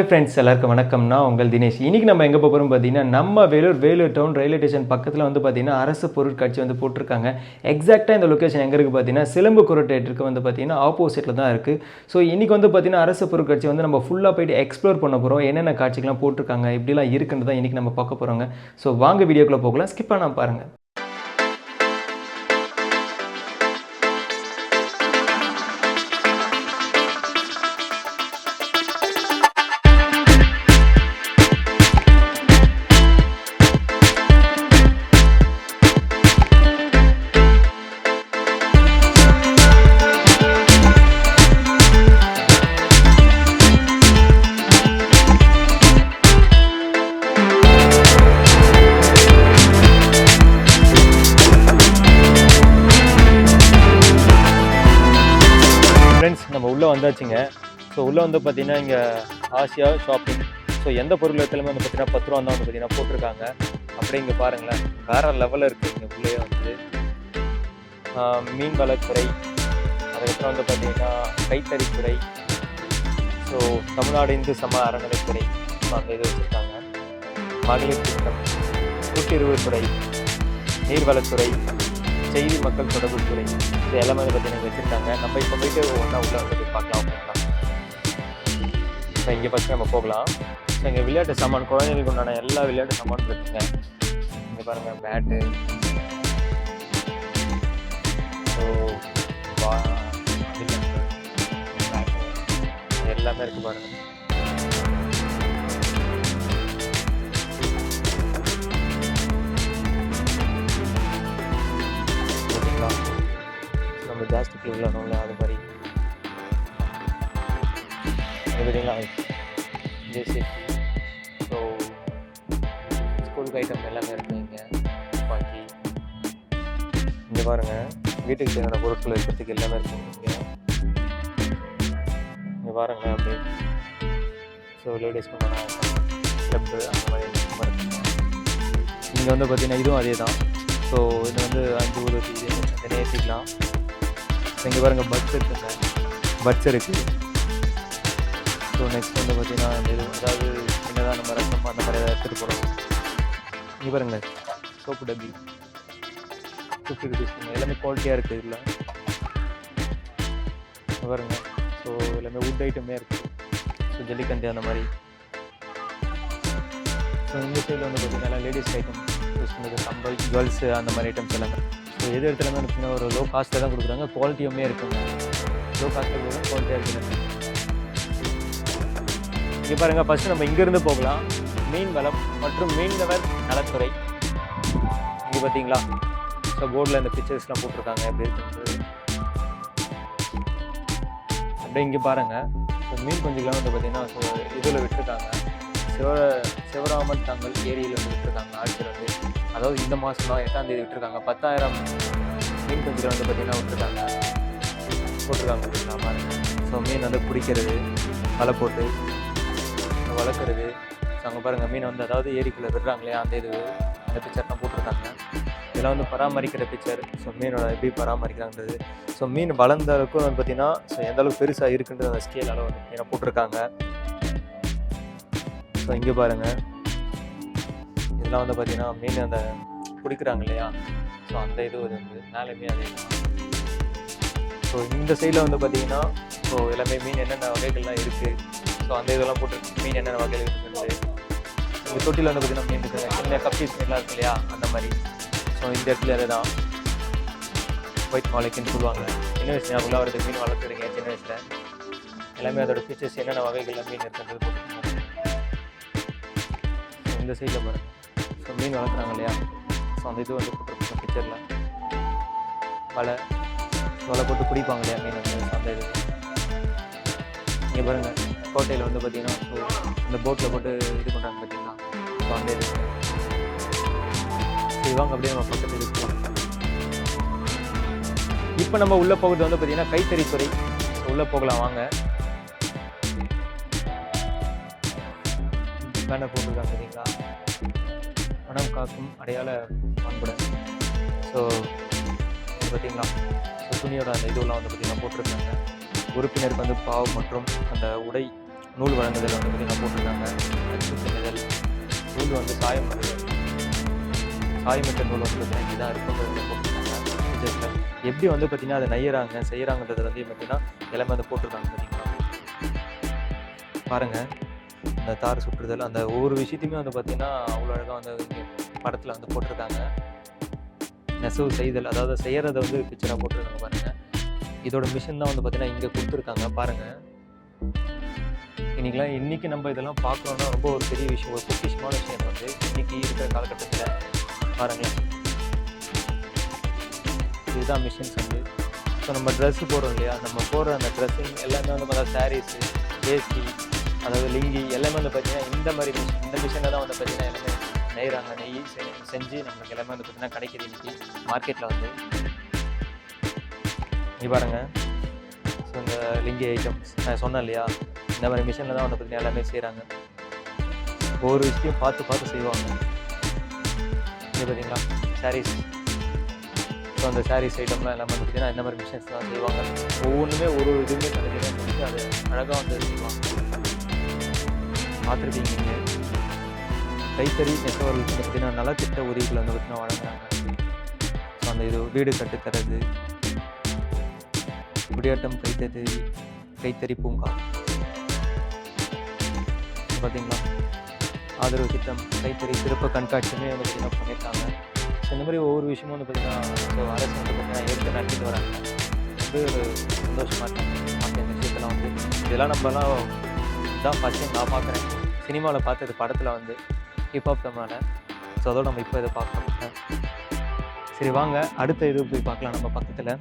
Hi friends எல்லாருக்கும் வணக்கம்னா உங்கள் தினேஷ். இன்றைக்கி நம்ம எங்கே போகிறோம் பார்த்தீங்கன்னா நம்ம Vellore Vellore town railway station பக்கத்தில் வந்து பார்த்தீங்கன்னா அரசு பொருட்காட்சி வந்து போட்டிருக்காங்க. எக்ஸாக்டாக இந்த லொக்கேஷன் எங்கே இருக்குது பார்த்தீங்கன்னா சிலம்பு குரட்டேட்டருக்கு வந்து பார்த்தீங்கன்னா ஆப்போசிட்டில் தான் இருக்குது ஸோ இன்றைக்கி வந்து பார்த்தீங்கன்னா அரசு பொருட்காட்சி வந்து நம்ம ஃபுல்லாக போயிட்டு எக்ஸ்ப்ளோர் பண்ண போகிறோம் என்னென்ன காட்சிகள்லாம் போட்டிருக்காங்க இப்படிலாம் இருக்குன்னு தான் இன்றைக்கி நம்ம பார்க்க போகிறோங்க ஸோ வாங்க வீடியோக்குள்ளே போகலாம். ஸ்கிப் பண்ணால் பாருங்கள் வந்தாச்சுங்க. ஸோ உள்ளே வந்து பார்த்தீங்கன்னா இங்கே ஆசியா ஷாப்பிங் ஸோ எந்த பொருள் எடுத்தாலுமே வந்து பார்த்தீங்கன்னா பத்து ரூபா தான் வந்து பார்த்தீங்கன்னா போட்டிருக்காங்க. அப்படியே இங்கே பாருங்களேன். வேறு லெவலில் இருக்குது இங்கே உள்ளே வந்து ஆஹ் மீன் வளத்துறை அதுக்கப்புறம் வந்து பார்த்தீங்கன்னா கைத்தறித்துறை. ஸோ தமிழ்நாடு இந்து சம அறநிலைத்துறை ஸோ அந்த இது வச்சுருக்காங்க. மகளிர் திட்டம். கூட்டுறவுத்துறை நீர்வளத்துறை. செய்தி மக்கள் தொடர்புத்துறை. இது எல்லாமே பற்றி பார்த்தீங்கன்னா வச்சுருக்காங்க நம்ம இப்போ போயிட்டு ஒன்றா உள்ள வந்து பார்க்கலாம் அப்படின்னா ஸோ இங்கே ஃபஸ்ட்டு நம்ம போகலாம். ஸோ இங்கே விளையாட்டு சாமான் குழந்தைகளுக்கு உண்டான எல்லா விளையாட்டு சாமானும் இருக்குங்க. இங்கே பாருங்கள் பேட்டு ஸோ வா எல்லாமே இருக்குது பாருங்கள் நம்ம ஜாஸ்தி விளாடணும்ல அது மாதிரி இது பார்த்தீங்களா ஜேசி ஸோ ஸ்கூலுக்கு ஐட்டம் எல்லாமே இருக்குங்க பாக்கி இங்கே பாருங்கள் வீட்டுக்கு தேவையான பொருட்கள் வைக்கிறதுக்கு எல்லாமே இருக்குங்க இங்கே இங்கே பாருங்க அப்படியே ஸோ லேடிஸ் பண்ண அந்த மாதிரி இருக்குங்க இங்கே வந்து பார்த்தீங்கன்னா இதுவும் அதே தான் ஸோ இது வந்து அஞ்சு ஒரு இது இதை ஏற்றிக்கலாம் இங்கே பாருங்கள் பட்ஸ் இருக்குங்க பட்ஸ் இருக்குது ஸோ நெக்ஸ்ட் வந்து பார்த்தீங்கன்னா இந்த இது அதாவது என்னதான் நம்ம ரசம் அந்த மாதிரி ஏதாவது எடுத்துகிட்டு போகிறோம் இங்கே பாருங்கள் சோப்பு டப்பி. ஃபிஃப்டி ருபீஸ் எல்லாமே குவாலிட்டியாக இருக்குது இதில். பாருங்க ஸோ எல்லாமே வுட் ஐட்டமே இருக்குது ஸோ ஜல்லிக்கண்டு அந்த மாதிரி. ஸோ இந்த சைடில் வந்து பார்த்தீங்கன்னா லேடிஸ் ஐட்டம் யூஸ் பண்ணுறது கம்பல் ஜுவல்ஸு அந்த மாதிரி ஐட்டம்ஸ் எல்லாமே. எது இடத்துல வந்து ஒரு லோ காஸ்ட்டில் தான் கொடுக்குறாங்க. குவாலிட்டியுமே இருக்குங்க. லோ காஸ்ட்டில் கொடுக்குறாங்க குவாலிட்டியாக இருக்குது இங்கே பாருங்கள் ஃபஸ்ட்டு நம்ம இங்கேருந்து போகலாம். மீன் வளம் மற்றும் மீனவர் நலத்துறை. இங்கே பார்த்தீங்களா ஸோ போர்டில் இந்த பிக்சர்ஸ்லாம் போட்டிருக்காங்க எப்படி இருக்குன்றது. அப்படியே இங்கே பாருங்கள் ஸோ மீன் குஞ்சுகள்லாம் வந்து பார்த்தீங்கன்னா ஸோ இதில் விட்டுருக்காங்க. சிவ சிவராமன் தங்கள் ஏரியில் வந்து விட்டுருக்காங்க ஆட்சியில் வந்து. அதாவது இந்த மாதம் தான் எட்டாம் தேதி விட்டுருக்காங்க. பத்தாயிரம் மீன் குஞ்சுகள் வந்து பார்த்தீங்கன்னா விட்டுருக்காங்க. போட்டிருக்காங்க பார்த்தீங்களா? பாருங்க. ஸோ மீன் வந்து பிடிக்கிறது வலை போட்டு வளர்க்குறது. ஸோ அங்கே பாருங்கள் மீன் வந்து அதாவது ஏரிக்குள்ளே விடுறாங்களே அந்த இது அந்த பிக்சர்லாம் போட்டிருக்காங்க. இதெல்லாம் வந்து பராமரிக்கிற பிக்சர் ஸோ மீனோட எப்படி பராமரிக்கிறாங்கிறது ஸோ மீன் வளர்ந்த அளவுக்கு வந்து பார்த்தீங்கன்னா ஸோ எந்த அளவுக்கு பெருசாக இருக்குன்றது அந்த ஸ்கேல் அளவு வந்து போட்டிருக்காங்க. ஸோ இங்கே பாருங்கள் இதெல்லாம் வந்து பார்த்தீங்கன்னா மீன் அந்த பிடிக்கிறாங்க இல்லையா? ஸோ அந்த இது ஒரு வந்து மேலேயுமே அதே ஸோ இந்த சைடில் வந்து பார்த்தீங்கன்னா ஸோ எல்லாமே மீன் என்னென்ன வகைகள்லாம் இருக்குது ஸோ அந்த இதெல்லாம் போட்டு மீன் என்னென்ன வகைகள் இருக்குது இந்த தொட்டியில் வந்து பார்த்தீங்கன்னா மீன் இருக்குது சின்ன கப்பீஸ் மீன்லாம் இருக்கு இல்லையா? அந்த மாதிரி. ஸோ இந்த இடத்துல அதே தான். ஒயிட் மாலைக்குன்னு சொல்லுவாங்க. சின்ன வயசு ஞாபகம் அவருக்கு மீன் வளர்த்துருங்க சின்ன வயசில். எல்லாமே அதோட ஃபீச்சர்ஸ் என்னென்ன வகைகள்லாம் மீன் இருக்குன்றது போட்டுருக்காங்க இந்த சைடில் பாருங்கள் இப்போ மீன் வளர்க்குறாங்க இல்லையா? ஸோ அந்த இது வந்து போட்டிருக்காங்க பிக்சரில் வலை வலை போட்டு பிடிப்பாங்க இல்லையா மீன் வந்து அந்த இது. இங்கே பாருங்கள் கோட்டையில் வந்து பார்த்தீங்கன்னா இந்த போட்டில் போட்டு இது பண்ணுறாங்க பார்த்தீங்களா ஸோ அந்த இது. இவங்க வாங்க அப்படியே நம்ம பக்கத்து இதுக்கு போகலாம் இப்போ நம்ம உள்ளே போகிறது வந்து பார்த்தீங்கன்னா கைத்தறித்துறை. உள்ளே போகலாம் வாங்க. பேனர் போட்டிருக்காங்க சரிங்களா மனம் காக்கும் அடையாள பண்புடன். ஸோ பார்த்தீங்கன்னா ஸோ துணியோட அந்த இதுவெல்லாம் வந்து பார்த்தீங்கன்னா போட்டிருக்காங்க. உறுப்பினருக்கு வந்து பாவ் மற்றும் அந்த உடை நூல் வழங்குதல் வந்து பார்த்தீங்கன்னா போட்டிருக்காங்க. அச்சு நூல் வந்து காயம் காயமிட்ட நூல் வந்து பார்த்தீங்கன்னா இதுதான் இருக்குங்கிறத போட்டிருக்காங்க. எப்படி வந்து பார்த்தீங்கன்னா அதை நெய்யறாங்க செய்கிறாங்கன்றது வந்து பார்த்தீங்கன்னா எல்லாமே வந்து போட்டிருக்காங்க பார்த்தீங்களா பாருங்கள் அந்த தார் சுற்றுதல் அந்த ஒவ்வொரு விஷயத்தையுமே வந்து பார்த்திங்கன்னா அவ்வளோ அழகாக வந்து இங்கே படத்தில் வந்து போட்டிருக்காங்க. நெசவு செய்தல் அதாவது செய்கிறத வந்து பிக்சராக போட்டிருக்காங்க பாருங்கள் இதோட மிஷின் தான் வந்து பார்த்தீங்கன்னா இங்கே கொடுத்துருக்காங்க. பாருங்கள் இன்றைக்கெலாம் இன்றைக்கி நம்ம இதெல்லாம் பார்க்குறோன்னா ரொம்ப ஒரு பெரிய விஷயம் ஒரு பொக்கிஷமான விஷயம் வந்து இன்றைக்கி இருக்கிற காலகட்டத்தில் பாருங்களேன். இதுதான் மிஷின்ஸ் வந்து. ஸோ நம்ம ட்ரெஸ்ஸு போடுறோம் இல்லையா? நம்ம போடுற அந்த ட்ரெஸ்ஸிங் எல்லாமே வந்து பார்த்தா சாரீஸு வேஷ்டி அதாவது லிங்கி எல்லாமே வந்து பார்த்தீங்கன்னா இந்த மாதிரி மிஷின் இந்த மிஷினில் தான் வந்து பார்த்தீங்கன்னா எல்லாமே நெய்கிறாங்க நெய் செஞ்சு நம்மளுக்கு எல்லாமே வந்து பார்த்தீங்கன்னா கிடைக்கிது இன்றைக்கி மார்க்கெட்டில் வந்து. நீ பாருங்க. ஸோ இந்த லிங்கி ஐட்டம்ஸ் நான் சொன்னேன் இல்லையா? இந்த மாதிரி மிஷினில் தான் வந்து பார்த்தீங்கன்னா எல்லாமே செய்கிறாங்க ஒவ்வொரு விஷயத்தையும் பார்த்து பார்த்து செய்வாங்க. இது பார்த்தீங்களா சாரீஸ் ஸோ அந்த சாரீஸ் ஐட்டம்லாம் எல்லாமே வந்து பார்த்தீங்கன்னா இந்த மாதிரி மிஷின்ஸ் தான் செய்வாங்க. ஒவ்வொன்றுமே ஒரு ஒரு இதுவுமே தனித்தனியாக செஞ்சு அதை அழகாக வந்து செய்வாங்க. பார்த்துருப்பீங்க. நீங்கள் கைத்தறி நெசவர்களுக்கு பார்த்தீங்கன்னா நலத்திட்ட உதவிகள் வந்து பார்த்தீங்கன்னா வழங்குறாங்க. அந்த இது வீடு கட்டுத்தரது குடியாட்டம் கைத்தறி கைத்தறி பூங்கா. பார்த்தீங்களா? ஆதரவு திட்டம் கைத்தறி சிறப்பு கண்காட்சியுமே வந்து பார்த்தீங்கன்னா பண்ணியிருக்காங்க ஸோ இந்த மாதிரி ஒவ்வொரு விஷயமும் வந்து பார்த்தீங்கன்னா அரசு வந்து பார்த்தீங்கன்னா எடுத்து நடத்திட்டு வராங்க. வந்து சந்தோஷமாக இருக்காங்க மற்ற விஷயத்தெல்லாம் வந்து இதெல்லாம் நம்மலாம் தான் ஃபஸ்ட் டைம் நான் பார்க்குறேன் சினிமாவில் பார்த்தது படத்தில் வந்து ஹிப்ஹாப் தமிழ ஸோ அதோட நம்ம இப்போ இதை பார்க்க முடியல சரி வாங்க. அடுத்த இது போய் பார்க்கலாம் நம்ம பக்கத்தில்.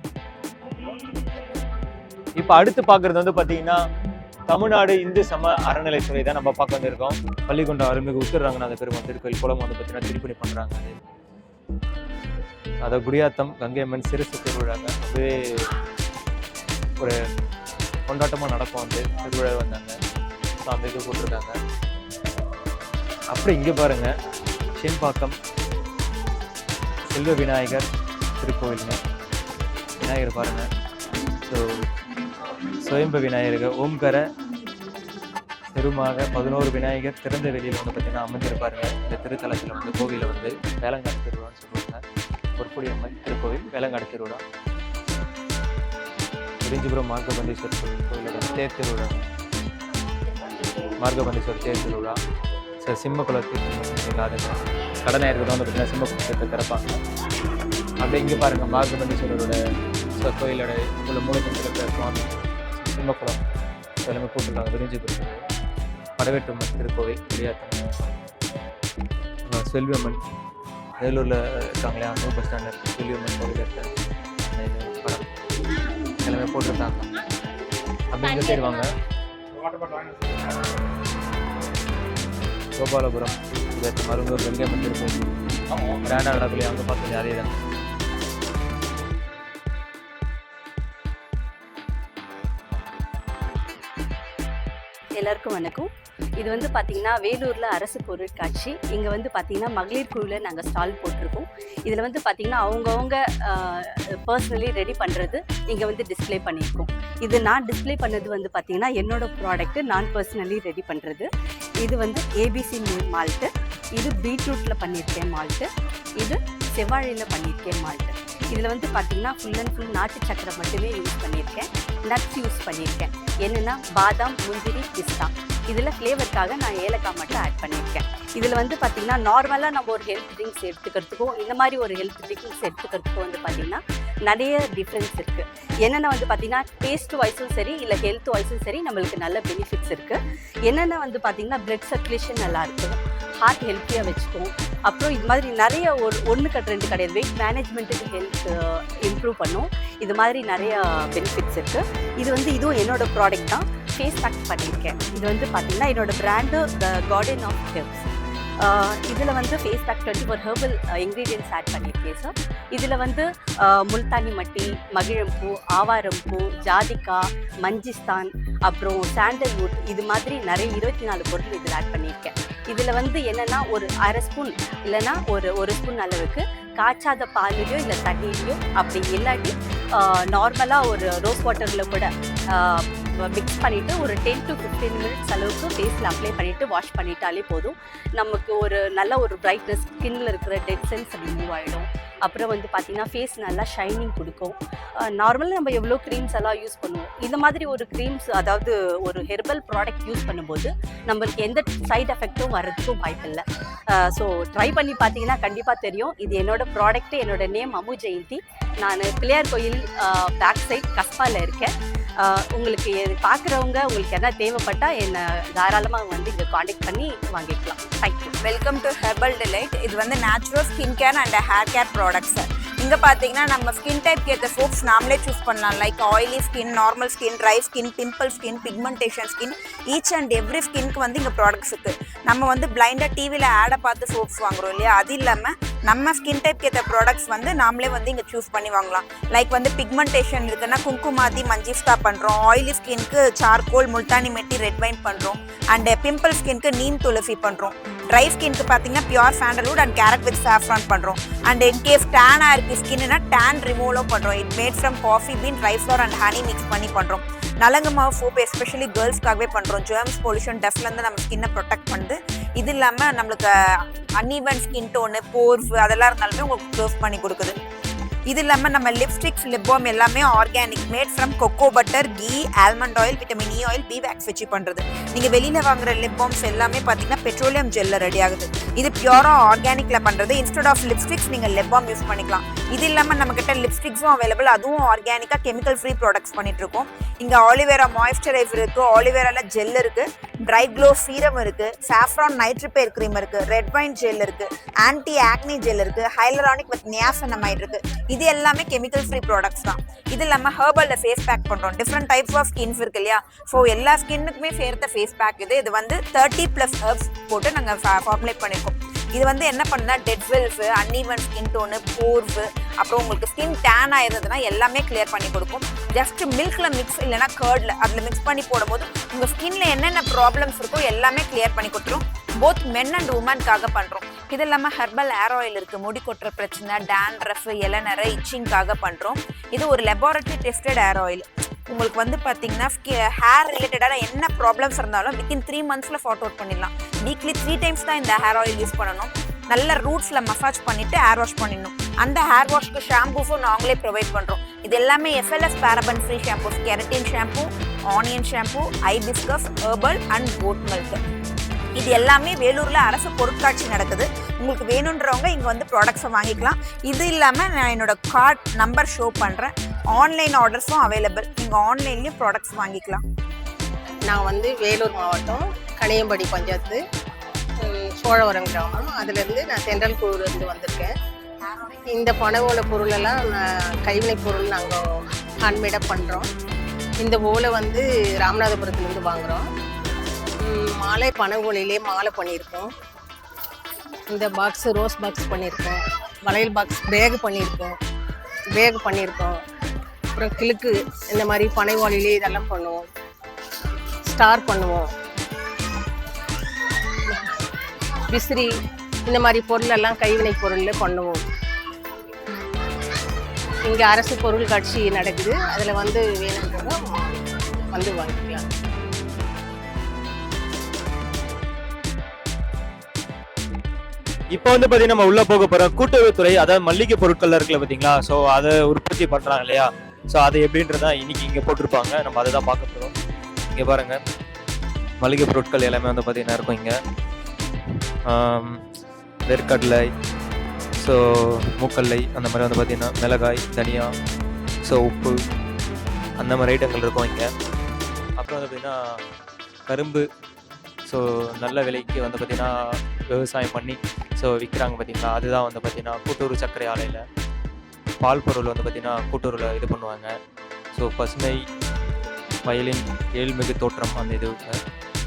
இப்போ அடுத்து பார்க்குறது வந்து பார்த்தீங்கன்னா தமிழ்நாடு இந்து சம அறநிலைத்துறை தான் நம்ம பார்க்க வந்திருக்கோம். பள்ளிக்கொண்ட அருள்மிகு உத்தர ரங்கநாத பெருமாள் திருக்கோயில் குளம் வந்து பார்த்தீங்கன்னா திருப்பணி பண்ணுறாங்க அது அதை குடியாத்தம் கங்கை அம்மன் சிறுசு திருவிழாங்க அதுவே ஒரு கொண்டாட்டமாக நடக்கும் வந்து திருவிழா வந்தாங்க. ஸோ அந்த இது போட்டிருக்காங்க. அப்புறம் இங்கே பாருங்க. செம்பாக்கம் செல்வ விநாயகர் திருக்கோயிலுங்க. விநாயகர் பாருங்க. ஸோ சுயம்ப விநாயகர் ஓம்கர பெருமாக பதினோரு விநாயகர் திறந்த வெளியில் வந்து பார்த்தீங்கன்னா அமைஞ்சிருப்பாருங்க இந்த திருத்தலத்தில் வந்து கோவிலில் வந்து வேளங்காடு திருவிழான்னு சொல்லுவாங்க. பொற்புடி அம்மன் திருக்கோவில் வேளங்காடு திருவிழா. விரிஞ்சிபுரம் மார்கபந்தீஸ்வரர் கோவிலோட தேர் திருவிழா. மார்கபந்தீஸ்வரர் தேர் திருவிழா. சிம்ம சிம்மக்குளத்துக்கு அதுங்க கடனாயிருக்கு தான் வந்து சிம்ம குலத்தை திறப்பாங்க அப்படியே இங்கே பாருங்கள் மார்கபந்தீஸ்வரரோட ஸோ கோயிலோட உள்ள மூலத்தில் இருக்கிற சுவாமி சிம்மக்குளம் எல்லாமே போட்டிருக்காங்க விரிஞ்சிபுரம் படவேட்டம்மன் திருக்கோவில் விளையாட்டு அஹ் செல்வியம்மன் வேலூரில் இருக்காங்களே அங்கே பஸ் ஸ்டாண்ட் இருக்குது செல்வியம்மன் கோவில் இருக்க படம். எல்லாமே போட்டிருக்காங்க. அப்படி இங்கே சைடு வாங்க கோபாலபுரம். இதற்கு மருந்தூர் வெங்கம்மன் திருக்கோவில் கிராண்டாக நடக்கலையே அங்கே பார்த்து நிறைய தான் எல்லாருக்கும் வணக்கம். இது வந்து பார்த்தீங்கன்னா வேலூரில் அரசு பொருட்காட்சி இங்கே வந்து பார்த்தீங்கன்னா மகளிர் குழுவில் நாங்கள் ஸ்டால் போட்டிருக்கோம். இதில் வந்து பார்த்தீங்கன்னா அவங்கவுங்க பர்சனலி ரெடி பண்ணுறது இங்கே வந்து டிஸ்ப்ளே பண்ணியிருக்கோம். இது நான் டிஸ்ப்ளே பண்ணது வந்து பார்த்தீங்கன்னா என்னோடய ப்ராடக்ட்டு நான் பர்சனலி ரெடி பண்ணுறது இது வந்து ஏபிசி மால்ட்டு இது பீட்ரூட்டில் பண்ணியிருக்கேன் மால்ட்டு இது செவ்வாழையில் பண்ணியிருக்கேன் மால்ட்டு இதில் வந்து பார்த்தீங்கன்னா ஃபுல் அண்ட் ஃபுல் நாட்டு சக்கரை மட்டுமே யூஸ் பண்ணியிருக்கேன். நட்ஸ் யூஸ் பண்ணியிருக்கேன். என்னென்னா பாதாம் முந்திரி பிஸ்தா. இதில் ஃப்ளேவருக்காக நான் ஏலக்காய் மட்டும் ஆட் பண்ணியிருக்கேன். இதில் வந்து பார்த்திங்கன்னா நார்மலாக நம்ம ஒரு ஹெல்த் ட்ரிங்க்ஸ் எடுத்துக்கிறதுக்கும் இந்த மாதிரி ஒரு ஹெல்த் ட்ரிங்க்ஸ் எடுத்துக்கிறதுக்கும் வந்து பார்த்திங்கன்னா நிறைய டிஃப்ரென்ஸ் இருக்குது என்னென்ன வந்து பார்த்திங்கன்னா டேஸ்ட் வாய்ஸும் சரி இல்லை ஹெல்த் வாய்ஸும் சரி நம்மளுக்கு நல்ல பெனிஃபிட்ஸ் இருக்குது என்னென்ன வந்து பார்த்திங்கன்னா ப்ளட் சர்க்குலேஷன் நல்லா ஹார்ட் ஹெல்த்தியாக வச்சுக்கும். அப்புறம் இது மாதிரி நிறைய ஒரு ஒன்று கட் ரெண்டு கிடையாது. வெயிட் மேனேஜ்மெண்ட்டுக்கு ஹெல்த் இம்ப்ரூவ் பண்ணும். இது மாதிரி நிறைய பெனிஃபிட்ஸ் இருக்குது இது வந்து இதுவும் என்னோடய ப்ராடக்ட் தான். ஃபேஸ் பேக் பண்ணியிருக்கேன். இது வந்து பார்த்தீங்கன்னா என்னோட brand the garden of herbs இதில் வந்து face pack twenty four herbal ingredients add பண்ணியிருக்கேன் சார் இதில் வந்து முல்தானி மட்டி மகிழம்பூ ஆவாரம்பூ ஜாதிக்கா மஞ்சிஸ்தான் அப்புறம் சாண்டல்வுட் இது மாதிரி நிறைய இருபத்தி நாலு பொருள் இதில் ஆட் பண்ணியிருக்கேன். இதில் வந்து என்னென்னா ஒரு அரை ஸ்பூன் இல்லைன்னா ஒரு ஒரு ஸ்பூன் அளவுக்கு காய்ச்சாத பாலிலையோ இல்லை தண்ணியிலையோ அப்படி இல்லாட்டி நார்மலாக ஒரு ரோஸ் வாட்டரில் கூட மிக்ஸ் பண்ணிவிட்டு ஒரு டென் டு ஃபிஃப்டீன் மினிட்ஸ் அளவுக்கு ஃபேஸில் அப்ளை பண்ணிவிட்டு வாஷ் பண்ணிட்டாலே போதும். நமக்கு ஒரு நல்ல ஒரு பிரைட்னஸ் ஸ்கின்னில் இருக்கிற டெட் சென்ஸ் ரிமூவ் ஆகிடும் அப்புறம் வந்து பார்த்தீங்கன்னா ஃபேஸ் நல்லா ஷைனிங் கொடுக்கும். நார்மலாக நம்ம எவ்வளோ க்ரீம்ஸ் எல்லாம் யூஸ் பண்ணுவோம் இந்த மாதிரி ஒரு க்ரீம்ஸ் அதாவது ஒரு ஹெர்பல் ப்ராடக்ட் யூஸ் பண்ணும்போது நம்மளுக்கு எந்த சைட் எஃபெக்ட்டும் வர்றதுக்கும் வாய்ப்பில்லை ஸோ ட்ரை பண்ணி பார்த்தீங்கன்னா கண்டிப்பாக தெரியும். இது என்னோட ப்ராடக்ட்டு என்னோட நேம் அமு ஜெயந்தி. நான் பிள்ளையார் கோயில் பேக் சைட் கஸ்பாவில் இருக்கேன். உங்களுக்கு பார்க்குறவங்க உங்களுக்கு என்ன தேவைப்பட்டால் என்னை தாராளமாக வந்து இங்கே காண்டாக்ட் பண்ணி வாங்கிக்கலாம். Thank you welcome to herbal delight இது வந்து natural skin care and hair care products இங்கே பார்த்தீங்கன்னா நம்ம ஸ்கின் டைப்க்கு ஏற்ற சோப்ஸ் நாமளே சூஸ் பண்ணலாம். Like oily skin normal skin dry skin pimple skin pigmentation skin each and every ஸ்கின்க்கு வந்து இங்கே ப்ராடக்ட்ஸ் இருக்குது நம்ம வந்து பிளைண்டாக டிவியில் ஆடை பார்த்து சோப்ஸ் வாங்குறோம் இல்லையா? அது இல்லாமல் நம்ம ஸ்கின் டைப்க்கு ஏற்ற ப்ராடக்ட்ஸ் வந்து நாமளே வந்து இங்கே சூஸ் பண்ணி வாங்கலாம். லைக் வந்து பிக்மெண்டேஷன் இருக்குன்னா குங்குமாதி மஞ்சிஸ்டா பண்ணுறோம் oily ஸ்கின்க்கு charcoal multani mitti red wine பண்ணுறோம் அண்ட் பிம்பிள் ஸ்கின்க்கு நீம் துளசி பண்ணுறோம் ட்ரை ஸ்கின்க்கு பார்த்தீங்கன்னா pure sandalwood and carrot with saffron பண்ணுறோம் அண்ட் இன் கேஸ் டேனாக இருக்குது ஸ்கின்னா டேன் ரிமூவலும் பண்ணுறோம் it made from coffee bean rice flour and honey mix பண்ணி பண்ணுறோம் நலங்கு மாவு சோப் எஸ்பெஷலி கேர்ள்ஸ்க்காகவே பண்ணுறோம் ஜேர்ம்ஸ் பொல்யூஷன் டஸ்ட்லேருந்து நம்ம ஸ்கின்னை ப்ரொடெக்ட் பண்ணுது இது இல்லாமல் நம்மளுக்கு அன்இவன் ஸ்கின் டோனு போர்ஸ் அதெல்லாம் இருந்தாலுமே உங்களுக்கு க்ளோஸ் பண்ணி கொடுக்குது. இது இல்லாமல் நம்ம லிப்ஸ்டிக்ஸ் லிப்பாம் எல்லாமே organic made from cocoa butter ghee almond oil vitamin E oil bee wax வச்சு பண்ணுறது நீங்கள் வெளியில் வாங்குற லிப் பாம்ஸ் எல்லாமே பார்த்தீங்கன்னா பெட்ரோலியம் ஜெல்ல ரெடி ஆகுது. இது பியூராக ஆர்கானிக்கில் பண்ணுறது இன்ஸ்டெட் ஆஃப் லிப்ஸ்டிக்ஸ் நீங்கள் லிப் பாம் யூஸ் பண்ணிக்கலாம். இது இல்லாமல் நம்மக்கிட்ட லிப்ஸ்டிக்ஸும் அவைலபிள் அதுவும் ஆர்கானிக்காக கெமிக்கல் ஃப்ரீ ப்ராடக்ட்ஸ் பண்ணிட்டு இருக்கோம். இங்கே ஆலிவேரா மாய்ஸ்சரைசர் இருக்குது ஆலிவேராவில் ஜெல் இருக்குது ட்ரை க்ளோ சீரம் இருக்குது சாஃப்ரான் நைட் ரிப்பேர் க்ரீம் இருக்குது ரெட் வைன் ஜெல் இருக்குது ஆன்டி ஆக்னி ஜெல் இருக்குது ஹைலரானிக் வித் நியாசனமைட் இருக்குது இது எல்லாமே கெமிக்கல் ஃப்ரீ ப்ராடக்ட்ஸ் தான். இது இல்லாமல் ஹர்பலில் ஃபேஸ் பேக் பண்ணுறோம் டிஃப்ரெண்ட் டைப்ஸ் ஆஃப் ஸ்கின்ஸ் இருக்கு இல்லையா? ஸோ எல்லா ஸ்கின்னுக்குமே சேர்த்த ஃபேஸ் பேக் இது. இது வந்து தேர்ட்டி ப்ளஸ் ஹர்ப்ஸ் போட்டு நாங்கள் ஃபார்முலேட் பண்ணியிருக்கோம் இது வந்து என்ன பண்ணுன்னா டெட் வெல்ஃபு அன்இவன் ஸ்கின் டோனு போர்வு அப்புறம் உங்களுக்கு ஸ்கின் டேன் ஆயிருந்ததுன்னா எல்லாமே கிளியர் பண்ணி கொடுக்கும். ஜஸ்ட் மில்கில் மிக்ஸ் இல்லைனா கர்டில் அதில் மிக்ஸ் பண்ணி போடும்போது உங்கள் ஸ்கின்ல என்னென்ன ப்ராப்ளம்ஸ் இருக்கோ எல்லாமே கிளியர் பண்ணி கொடுத்துரும். போத் மென் அண்ட் உமனுக்காக பண்ணுறோம் இது இல்லாமல் ஹெர்பல் ஏர் ஆயில் இருக்குது முடி கொட்டுற பிரச்சனை டேண்ட்ரஃப் இளநரை இச்சிங்காக பண்ணுறோம் இது ஒரு லெபார்டரி டெஸ்டட் ஏர் ஆயில் உங்களுக்கு வந்து பார்த்தீங்கன்னா ஹேர் ரிலேட்டடான என்ன ப்ராப்ளம்ஸ் இருந்தாலும் வித்தின் த்ரீ மந்த்ஸில் ஃபார்ட் அவுட் பண்ணிடலாம். வீக்லி த்ரீ டைம்ஸ் தான் இந்த ஹேர் ஆயில் யூஸ் பண்ணணும். நல்ல ரூட்ஸில் மசாஜ் பண்ணிவிட்டு ஹேர் வாஷ் பண்ணிடணும். அந்த ஹேர் வாஷ்க்கு ஷாம்பூஸும் நாங்களே ப்ரொவைட் பண்ணுறோம் இது எல்லாமே SLS paraben free shampoos keratin shampoo onion shampoo hibiscus herbal and goat milk இது எல்லாமே வேலூரில் அரசு பொருட்காட்சி நடக்குது. உங்களுக்கு வேணுன்றவங்க இங்கே வந்து ப்ராடக்ட்ஸை வாங்கிக்கலாம். இது இல்லாமல் நான் என்னோட கார்ட் நம்பர் ஷோ பண்ணுறேன் ஆன்லைன் ஆர்டர்ஸும் அவைலபிள் நீங்கள் ஆன்லைன்லேயும் ப்ராடக்ட்ஸ் வாங்கிக்கலாம். நான் வந்து வேலூர் மாவட்டம் கனியம்படி பஞ்சாயத்து சோழவரம் கிராமம். அதுலேருந்து நான் தென்றல் குழுலேருந்து வந்திருக்கேன். இந்த பனை பொருளெல்லாம் நான் கைவினைப் பொருள் நாங்கள் ஹேண்ட்மேடாக பண்ணுறோம் இந்த ஓலை வந்து ராமநாதபுரத்துலேருந்து வாங்குகிறோம் மாலை பனை மாலை பண்ணியிருக்கோம். இந்த பாக்ஸ் ரோஸ் பாக்ஸ் பண்ணியிருக்கோம். வளையல் பாக்ஸ் பேக் பண்ணியிருக்கோம். பேக் பண்ணியிருக்கோம். அப்புறம் கிழக்கு இந்த மாதிரி பனை இதெல்லாம் பண்ணுவோம். ஸ்டார் பண்ணுவோம். விசிறி இந்த மாதிரி பொருளெல்லாம் கைவினை பொருளில் பண்ணுவோம். இங்கே அரசு பொருள் காட்சி நடக்குது. அதில் வந்து வேணுன்றவங்க வந்து வாங்கிக்கலாம். இப்போ வந்து பார்த்தீங்கன்னா நம்ம உள்ள போக போகிற கூட்டுறவுத்துறை அதாவது மல்லிகை பொருட்கள்ல இருக்குல்ல பார்த்தீங்களா ஸோ அதை உற்பத்தி பண்ணுறாங்க இல்லையா? ஸோ அது எப்படின்றதா இன்னைக்கு இங்கே போட்டிருப்பாங்க. நம்ம அதை தான் பார்க்க போகிறோம் இங்கே பாருங்க. மளிகை பொருட்கள் எல்லாமே வந்து பார்த்தீங்கன்னா இருக்கும் இங்கே. நெற்கடலை ஸோ மூக்கல்லை அந்த மாதிரி வந்து பார்த்தீங்கன்னா மிளகாய் தனியா ஸோ உப்பு அந்த மாதிரி ஐட்டங்கள் இருக்கும் இங்கே. அப்புறம் வந்து பார்த்தீங்கன்னா கரும்பு ஸோ நல்ல விலைக்கு வந்து பார்த்தீங்கன்னா விவசாயம் பண்ணி ஸோ விற்கிறாங்க பார்த்தீங்களா அதுதான் வந்து பார்த்தீங்கன்னா கூட்டூர் சர்க்கரை ஆலையில். பால் பொருள் வந்து பார்த்திங்கன்னா கூட்டூரில் இது பண்ணுவாங்க. ஸோ பசுமை வயலின் ஏழ்மிகு தோற்றம் அந்த இது.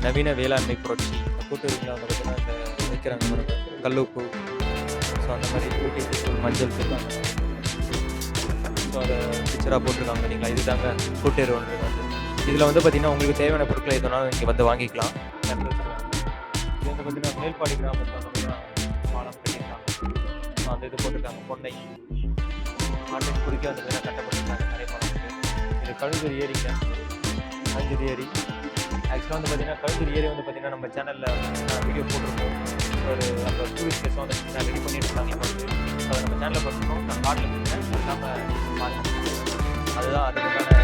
நவீன வேளாண்மை புரட்சி. கூட்டூரில் வந்து பார்த்தீங்கன்னா இந்த விற்கிறாங்க கல்லுப்பு. ஸோ அந்த மாதிரி கூட்டி மஞ்சள் தூள் ஸோ அதை பிக்சராக போட்டிருக்காங்க பார்த்தீங்களா இதுதாங்க கூட்டூர் ஒன்று வந்து இதில் வந்து பார்த்திங்கன்னா உங்களுக்கு தேவையான பொருட்களை எதுனாலும் இங்கே வந்து வாங்கிக்கலாம். இது பார்த்தீங்கன்னா மேல்பாடி கிராமத்தில் வந்து பார்த்தீங்கன்னா பாலம் கட்டியிருக்காங்க ஸோ அந்த இது போட்டிருக்காங்க. பொன்னை ஆட்டுக்கு குறிக்க அந்த பார்த்தீங்கன்னா கட்டப்பட்டிருக்காங்க நிறைய பாலம் இது கழுந்தூர் ஏரிங்க. கழுந்தூர் ஏரி. ஆக்சுவலாக வந்து பார்த்தீங்கன்னா கழுந்தூர் ஏரி வந்து பார்த்தீங்கன்னா நம்ம சேனலில் வீடியோ போட்டிருக்கோம். ஒரு நம்ம டூரிஸ்ட் பிளேஸ் வந்து பார்த்தீங்கன்னா ரெடி பண்ணிட்டு இருக்காங்க இப்போ வந்து அதை நம்ம சேனலில் பார்த்துருக்கோம். நான் காட்டில் கொடுத்தேன் அது இல்லாமல் அதுதான் அதுக்கான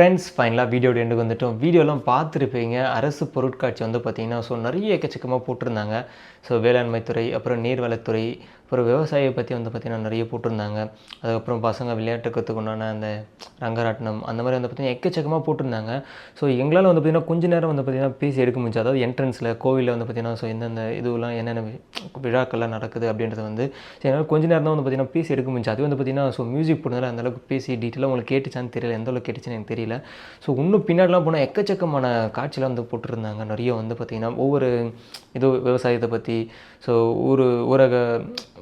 ஃப்ரெண்ட்ஸ் ஃபைனலாக வீடியோ எண்டுக்கு வந்துட்டோம். வீடியோலாம் பார்த்துருப்பீங்க. அரசு பொருட்காட்சி வந்து பார்த்திங்கன்னா ஸோ நிறைய எக்கச்சக்கமாக போட்டிருந்தாங்க. ஸோ வேளாண்மைத்துறை அப்புறம் நீர்வளத்துறை அப்புறம் விவசாயியை பற்றி வந்து பார்த்திங்கன்னா நிறைய போட்டிருந்தாங்க. அதுக்கப்புறம் பசங்க விளையாட்டு கற்றுக்கொண்டான அந்த ரங்கராட்டினம் அந்த மாதிரி வந்து பார்த்திங்கன்னா எக்கச்சக்கமாக போட்டிருந்தாங்க. ஸோ எங்களால் வந்து பார்த்திங்கன்னா கொஞ்ச நேரம் வந்து பார்த்திங்கன்னா பேசி எடுக்க முடிஞ்சு அதாவது என்ட்ரன்ஸில் கோவிலில் வந்து பார்த்திங்கன்னா ஸோ எந்தெந்த இதுவெல்லாம் என்னென்ன விழாக்கள்லாம் நடக்குது அப்படின்றது வந்து ஸோ என்னால் கொஞ்ச நேரம் தான் வந்து பார்த்திங்கன்னா பேசி எடுக்க முடிஞ்சு அது வந்து பார்த்திங்கன்னா ஸோ மியூசிக் போடுறதுனால அந்த அளவுக்கு பேசி டீட்டெயிலாக உங்களுக்கு கேட்டுச்சான்னு தெரியல. எந்த அளவுக்கு கேட்டுச்சுன்னு எனக்கு தெரியல. ஸோ இன்னும் பின்னாடிலாம் போனால் எக்கச்சக்கமான காட்சியெலாம் வந்து போட்டிருந்தாங்க. நிறைய வந்து பார்த்திங்கன்னா ஒவ்வொரு இது விவசாயத்தை பற்றி ஸோ ஊர் ஊரக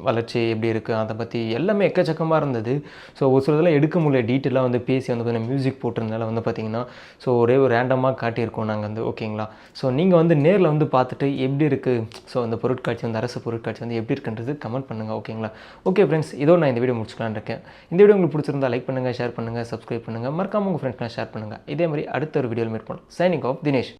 வளர்ச்சி எப்படி இருக்குது அதை பற்றி எல்லாமே எக்கச்சக்கமாக இருந்தது. ஸோ ஒரு சில இதெல்லாம் எடுக்க முடியல. டீட்டெயிலாக வந்து பேசி வந்து பார்த்தீங்கன்னா மியூசிக் போட்டிருந்தால வந்து பார்த்திங்கன்னா ஸோ ஒரே ஒரு ரேண்டமாக காட்டியிருக்கோம் நாங்கள் வந்து ஓகேங்களா ஸோ நீங்கள் வந்து நேரில் வந்து பார்த்துட்டு எப்படி இருக்குது ஸோ அந்த பொருட்காட்சி வந்து அரசு பொருட்காட்சி வந்து எப்படி இருக்குன்றது கமெண்ட் பண்ணுங்கள் ஓகேங்களா ஓகே ஃப்ரெண்ட்ஸ் இதோ நான் இந்த வீடியோ முடிச்சுக்கலான் இருக்கேன். இந்த வீடியோ உங்களுக்கு பிடிச்சிருந்தா லைக் பண்ணுங்கள் ஷேர் பண்ணுங்கள் சப்ஸ்கிரைப் பண்ணுங்கள் மறக்காம உங்கள் ஃப்ரெண்ட்ஸ்லாம் ஷேர் பண்ணுங்கள் இதே மாதிரி அடுத்த ஒரு வீடியோவில் மீட் பண்ணலாம் சைனிங் ஆஃப் தினேஷ்